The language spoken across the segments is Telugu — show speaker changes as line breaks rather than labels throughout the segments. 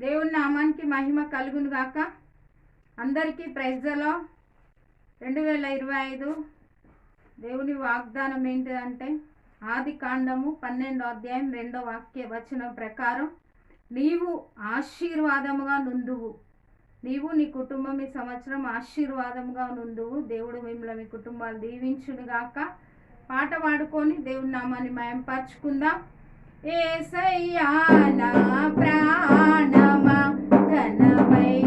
దేవుని నామానికి మహిమ కలుగును గాక. అందరికీ ప్రైజ్లో రెండు వేల ఇరవై ఐదు దేవుని వాగ్దానం ఏంటిదంటే ఆది కాండము పన్నెండో అధ్యాయం రెండో వాక్య వచనం ప్రకారం నీవు ఆశీర్వాదముగా నుందువు. నీవు నీ కుటుంబం ఈ సంవత్సరం ఆశీర్వాదముగా నుందువు. దేవుడు మిమ్మల్ని మీ కుటుంబాలు దీవించునుగాక పాట పాడుకొని దేవుని నామాన్ని మయంపరచుకుందాం. ఏసయ్యా నా ప్రాణమా ఘనమైన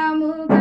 amo,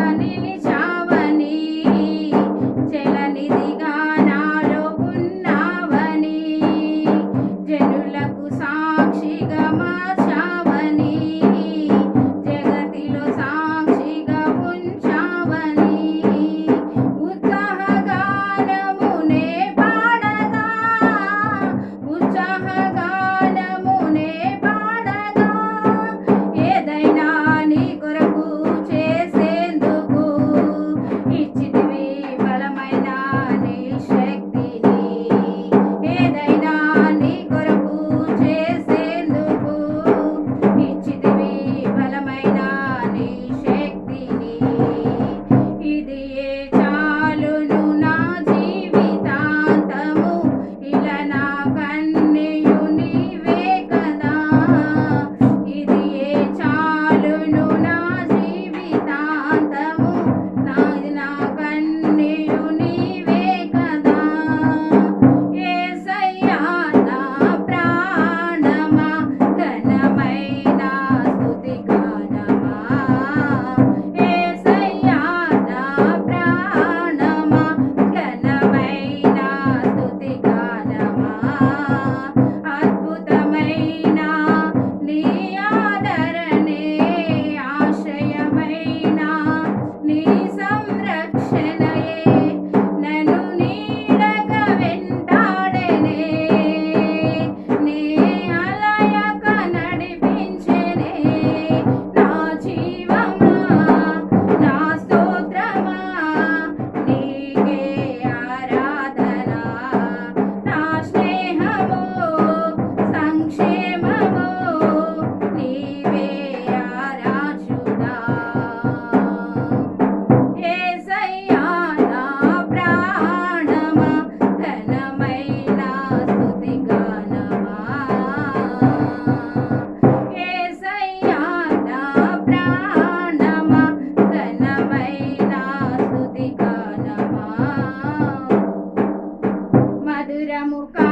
Telegram, Orca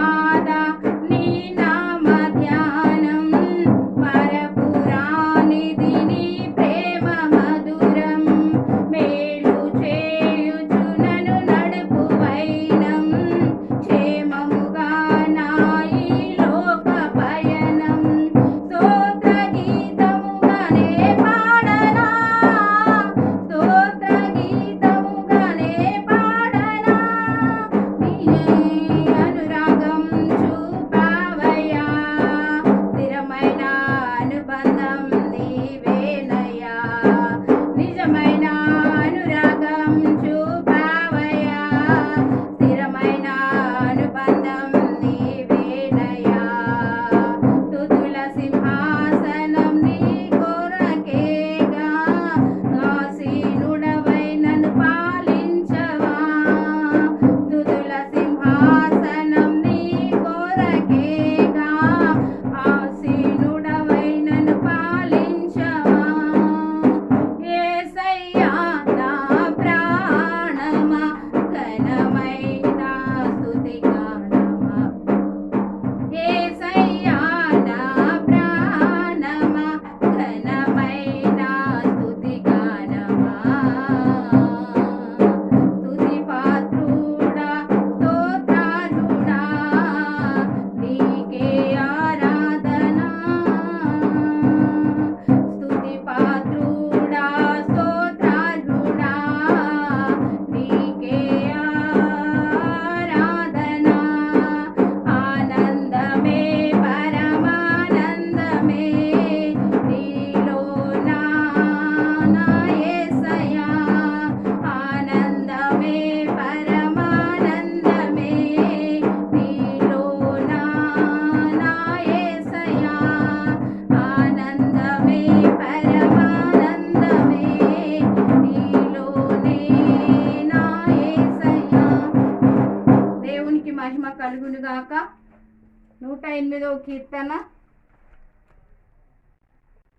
ఎనిమిదవ కీర్తన.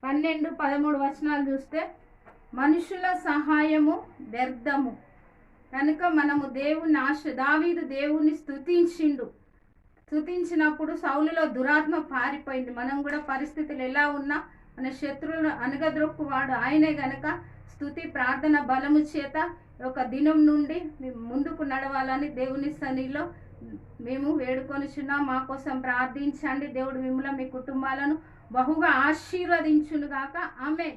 పన్నెండు పదమూడు వచనాలు చూస్తే మనుషుల సహాయము వ్యర్థము. కనుక మనము దేవుని ఆశ దావీదు దేవుని స్థుతించిండు స్తుతించినప్పుడు సౌలులో దురాత్మ పారిపోయింది. మనం కూడా పరిస్థితులు ఎలా ఉన్నా మన శత్రువులను అనగద్రొక్కువాడు ఆయనే గనక స్థుతి ప్రార్థన బలము చేత ఒక దినం నుండి ముందుకు నడవాలని దేవుని సన్నిలో మేము వేడుకొనిచున్నాం మా కోసం ప్రార్థించండి. దేవుడు మిమ్మల్ని మీ కుటుంబాలను బహుగా ఆశీర్వదించునుగాక. ఆమె